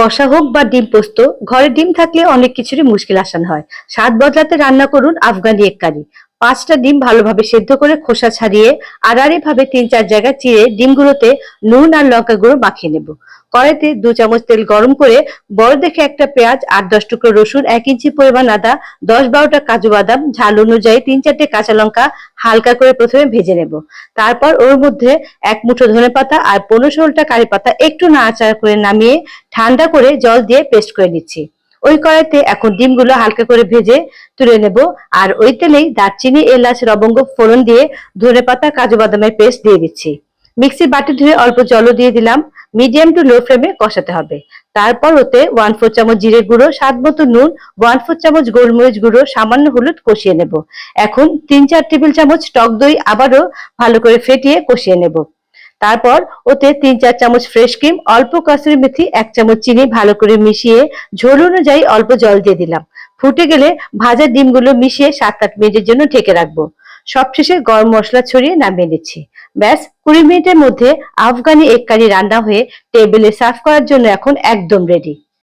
কষা হোক বা ডিম পোস্ত, ঘরে ডিম থাকলে অনেক কিছুরই মুশকিল আসান হয়। স্বাদ বদলাতে রান্না করুন আফগানি এক কারি পাঁচটা ডিম ভালোভাবে সেদ্ধ করে খোসা ছাড়িয়ে আড়াআড়ি ভাবে তিন চার জায়গায় চিড়ে ডিমগুলোতে নুন আর লঙ্কা গুঁড়ো মাখিয়ে নেব। কড়াইতে দু চামচ তেল গরম করে বড় দেখে একটা পেঁয়াজ আট দশ টুকরো রসুন, এক ইঞ্চি পরিমাণ আদা, দশ বারোটা কাজু বাদাম, ঝাল অনুযায়ী তিন চারটে কাঁচা লঙ্কা হালকা করে প্রথমে ভেজে নেব। তারপর ওর মধ্যে এক মুঠো ধনে পাতা আর পনেরো ষোলোটা কারি পাতা একটু নাড়াচাড়া করে নামিয়ে ঠান্ডা করে জল দিয়ে পেস্ট করে নিচ্ছি। ওই কড়াইতে এখন ডিমগুলো হালকা করে ভেজে তুলে নেব। আর ওই তেলেই দারচিনি, এলাচ, লবঙ্গ ফোড়ন দিয়ে ধনে পাতা, কাজু বাদামের পেস্ট দিয়ে দিচ্ছি। মিক্সি বাটি ধুয়ে অল্প জলও দিয়ে দিলাম। মিডিয়াম টু লো ফ্লেমে কষাতে হবে। তারপর ওতে ওয়ান ফোর চামচ জিরে গুঁড়ো, স্বাদ মতো নুন, ওয়ান ফোর চামচ গোলমরিচ গুঁড়ো, সামান্য হলুদ কষিয়ে নেব। এখন তিন চার টেবিল চামচ টক দই আবারও ভালো করে ফেটিয়ে কষিয়ে নেব। তারপর ওতে তিন চার চামচ ফ্রেশ ক্রিম অল্প কাসুরি মেথি, এক চামচ চিনি ভালো করে মিশিয়ে ঝোল অনুযায়ী অল্প জল দিয়ে দিলাম। ফুটে গেলে ভাজা ডিমগুলো মিশিয়ে সাত আট মিনিটের জন্য ঢেকে রাখব। সবশেষে গরম মশলা ছড়িয়ে নামিয়ে নিচ্ছি। ব্যাস, কুড়ি মিনিটের মধ্যে আফগানি এক কারি রান্না হয়ে টেবিলে সার্ভ করার জন্য এখন একদম রেডি